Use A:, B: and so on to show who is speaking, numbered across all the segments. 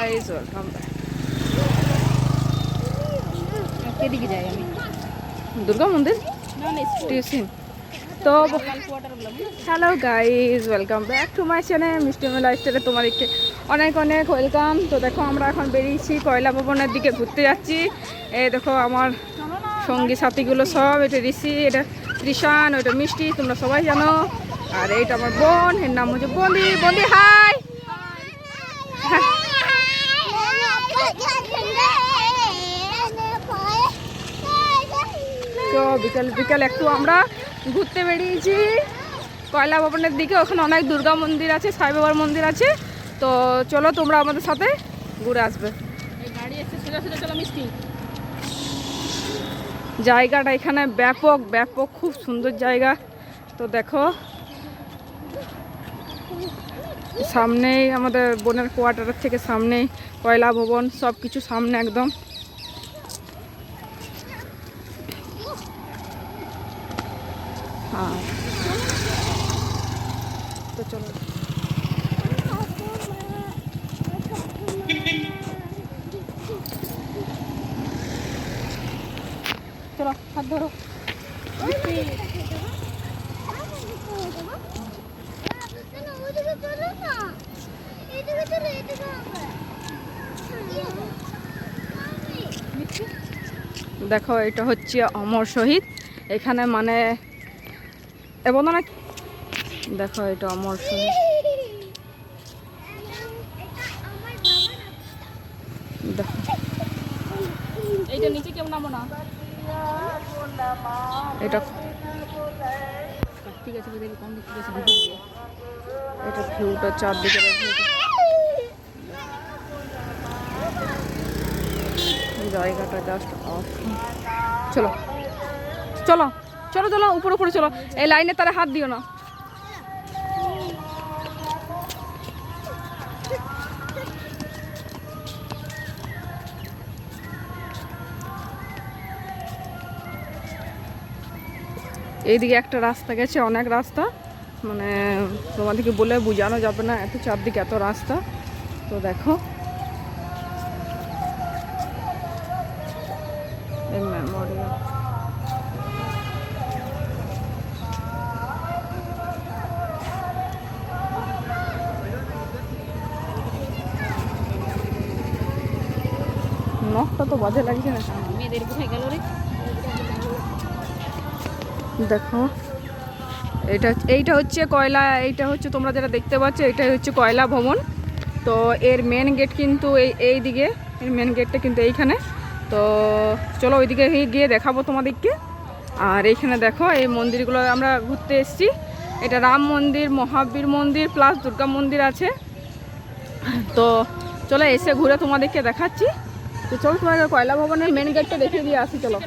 A: Welcome
B: এদিকে যাই আমি।
A: দুর্গা মন্দির? টিউশন। তো hello guys welcome back to my channel মিষ্টি মেলা স্টাইলে তোমাদেরকে অনেক অনেক ওয়েলকাম তো দেখো আমরা এখন বেরিয়েছি কয়লা ভবনের দিকে ঘুরতে যাচ্ছি। এই দেখো আমার সঙ্গী সাথীগুলো সব এটা ঋষি এটা ত্রিশান ওইটা মিষ্টি তোমরা সবাই জানো। আর এইটা আমার বোন এর নাম হচ্ছে বলি বন্দি হাই তো বিকাল বিকাল একটু আমরা ঘুরতে বেরিয়েছি। কয়লা ভবনের দিকে ওখানে অনেক দুর্গা মন্দির আছে সাই বাবার মন্দির আছে। তো চলো তোমরা আমাদের সাথে ঘুরে আসবে। জায়গাটা এখানে ব্যাপক ব্যাপক খুব সুন্দর জায়গা। তো দেখো সামনেই আমাদের বোনের কোয়ার্টারের থেকে সামনেই কয়লা ভবন সব কিছু সামনে একদম হ্যাঁ তো চলো চলো হাত ধরো। দেখো, এটা হচ্ছে অমর শহীদ। এখানে মানে এবং দেখো, এটা অমর শহীদ দেখো
B: এইটা নিচে কেউ নামো না
A: এটা
B: ঠিক আছে
A: এটা ভিউটা চারদিকে জায়গাটা জাস্ট অফ চলো। চলো চলো চলো, উপরে উপরে চলো। এই লাইনে তারা হাত দিও না। এইদিকে একটা রাস্তা গেছে, অনেক রাস্তা। মানে তোমাদেরকে বলে বোঝানো যাবে না, এত চারদিকে এত রাস্তা। তো দেখো। নখটা তো বাজে লাগছে না।
B: মেয়েদের কোথায় গেল রে?
A: দেখো। এটা এইটা হচ্ছে কয়লা, এইটা হচ্ছে তোমরা যেটা দেখতে পাচ্ছ, এটাই হচ্ছে কয়লা ভবন। তো এর মেন গেট কিন্তু এই এই দিকে, এর মেন গেটটা কিন্তু এইখানে। তো চলো ওইদিকে গিয়ে দেখাবো তোমাদেরকে। আর এইখানে দেখো, এই মন্দিরগুলো আমরা ঘুরতে এসেছি। এটা রাম মন্দির, মহাবীর মন্দির প্লাস দুর্গা মন্দির আছে। তো চলো এসে ঘুরে তোমাদেরকে দেখাচ্ছি। তো চলো তোমাকে কয়লা ভবনের মেন গেটটা দেখিয়ে দিয়ে আসি, চলো।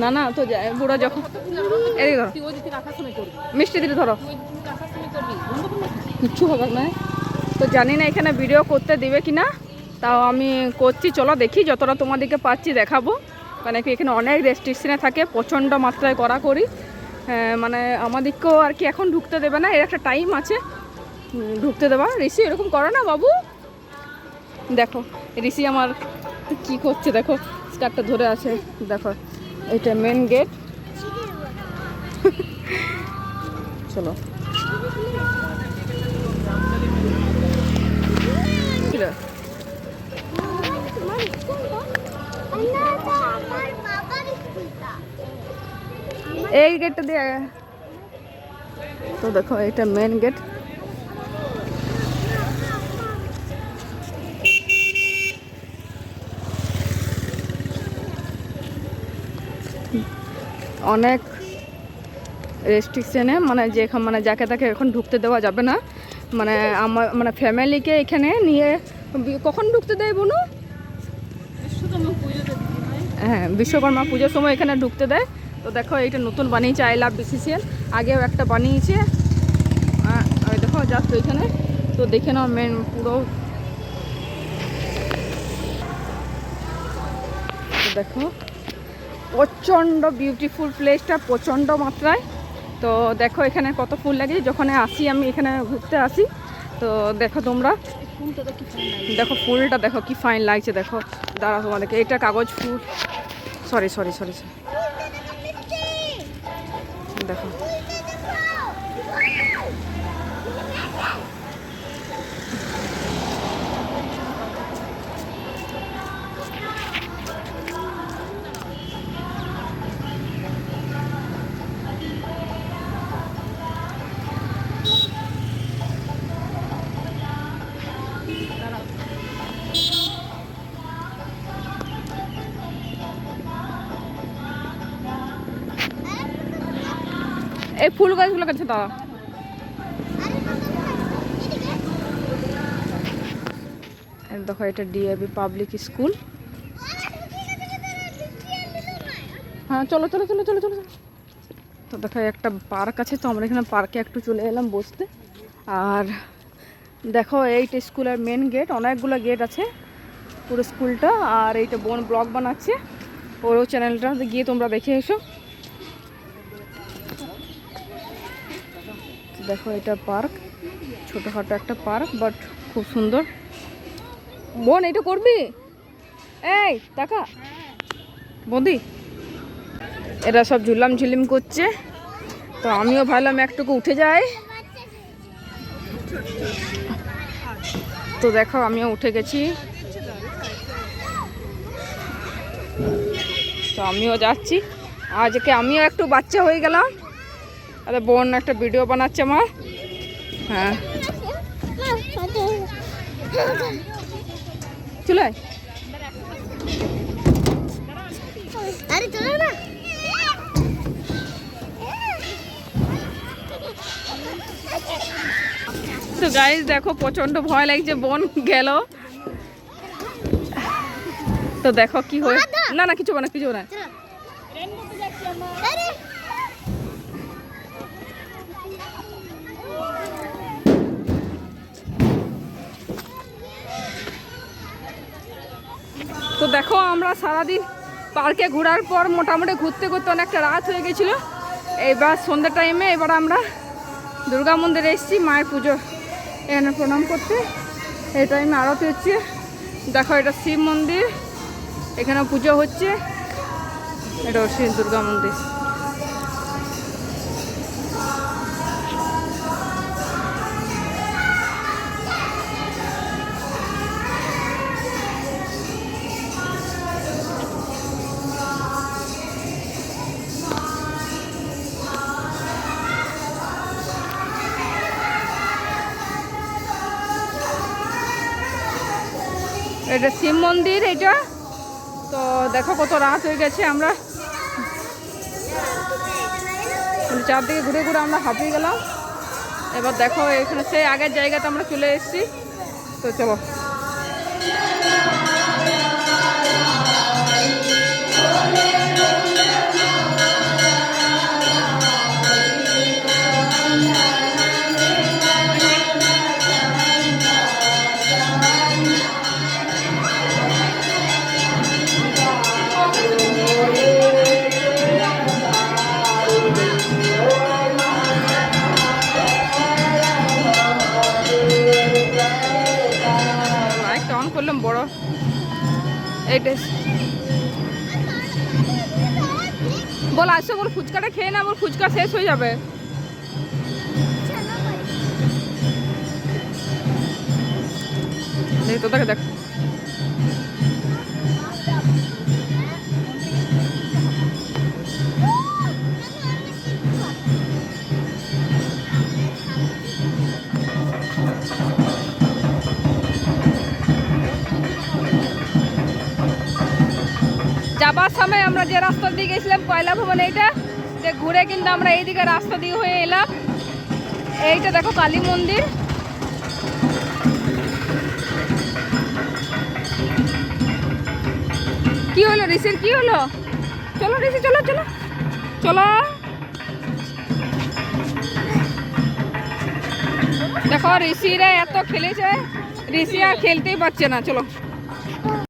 B: না?
A: না তো যায় বুড়া যখন মিষ্টি দিলে ধরো। কিচ্ছু হবে না। তো জানি না এখানে ভিডিও করতে দিবে কি না তাও আমি করছি চলো দেখি যতটা তোমাদেরকে পাচ্ছি দেখাবো। কারণ কি এখানে অনেক রেস্ট্রিকশনে থাকে প্রচণ্ড মাত্রায় করা করি হ্যাঁ, মানে আমাদেরকেও আর কি এখন ঢুকতে দেবে না এর একটা টাইম আছে। ঢুকতে দেবা। ঋষি, এরকম করো না বাবু। দেখো, ঋষি আমার কি করছে, দেখো। স্কার্টটা ধরে আছে, দেখো। এটা মেন গেট চলো। এই গেটটা দিয়ে। তো দেখো, এটা মেন গেট অনেক রেস্ট্রিকশানে মানে যে মানে যাকে তাকে এখন ঢুকতে দেওয়া যাবে না। মানে আমার মানে ফ্যামিলিকে এখানে নিয়ে কখন ঢুকতে দেয় বোনু? হ্যাঁ বিশ্বকর্মা পুজোর সময় এখানে ঢুকতে দেয়। তো দেখো, এইটা নতুন বানিয়েছে আই লাভ বিসিসিএল আগেও একটা বানিয়েছে। ওই দেখো জাস্ট ওইখানে তো দেখে নাও মেন পুরো। দেখো প্রচণ্ড বিউটিফুল প্লেসটা প্রচণ্ড মাত্রায়। তো দেখো এখানে কত ফুল লাগে যখন আসি, আমি এখানে ঘুরতে আসি। তো দেখো তোমরা। দেখো ফুলটা দেখো কি ফাইন লাগছে। দেখো দাঁড়া তোমাদেরকে। এটা কাগজ ফুল। সরি সরি সরি সরি দেখো। এই ফুল গাছগুলো কাছে দাঁড়া। দেখো, এটা ডিএবি পাবলিক স্কুল হ্যাঁ চলো চলো চলো চলো চলো। তো দেখো, একটা পার্ক আছে, তো আমরা এখানে পার্কে একটু চলে এলাম বসতে। আর দেখো, এইটা স্কুলের মেন গেট অনেকগুলো গেট আছে পুরো স্কুলটা আর এইটা বোন ব্লগ বানাচ্ছে। ওরও চ্যানেলটা গিয়ে তোমরা দেখে এসো। দেখো এটা পার্ক, ছোটোখাটো একটা পার্ক বাট খুব সুন্দর। বোন, এটা করবি? এই টাকা বৌদি, এরা সব ঝুলাম ঝুলিম করছে, তো আমিও ভাবলাম একটুকু উঠে যাই। তো দেখো, আমিও উঠে গেছি। তো আমিও যাচ্ছি। আজকে আমিও একটু বাচ্চা হয়ে গেলাম। আরে বোন একটা ভিডিও বানাচ্ছে মা। হ্যাঁ। চলে
C: আরে চলো না।
A: তো গাইজ দেখো প্রচণ্ড ভয় লাগছে বোন গেল। তো দেখো কি হয় না না কিছু না কিছু না। দেখো, আমরা সারাদিন পার্কে ঘোরার পর মোটামুটি ঘুরতে ঘুরতে অনেকটা রাত হয়ে গেছিল। এবার সন্ধ্যা টাইমে এবার আমরা দুর্গা মন্দিরে এসেছি, মায়ের পুজো। এখানে প্রণাম করতে। এই টাইমে আরতি হচ্ছে। দেখো, এটা শিব মন্দির। এখানে পুজো হচ্ছে। এটা হচ্ছে দুর্গা মন্দির। এটা শিব মন্দির, এটা। তো দেখো কত রাত হয়ে গেছে আমরা। চারদিকে ঘুরে ঘুরে আমরা হাঁপিয়ে গেলাম। এবার দেখো এখানে সেই আগের জায়গাতে আমরা চলে এসেছি। তো চলো। এইটা বল, আসো, বল, ফুচকাটা খেয়ে না, বল, ফুচকা শেষ হয়ে যাবে। দেখ তো দেখ যাবার সময় আমরা যে রাস্তা দিয়ে গেছিলাম কয়লা ভবন, এইটা যে ঘুরে কিন্তু আমরা এইদিকে রাস্তা দিয়ে হয়ে এলাম। এইটা দেখো কালী মন্দির। কি হলো ঋষির কি হলো? চলো ঋষি চলো চলো চলো। দেখো ঋষিরা এত খেলেছে, ঋষি আর খেলতেই পারছে না, চলো।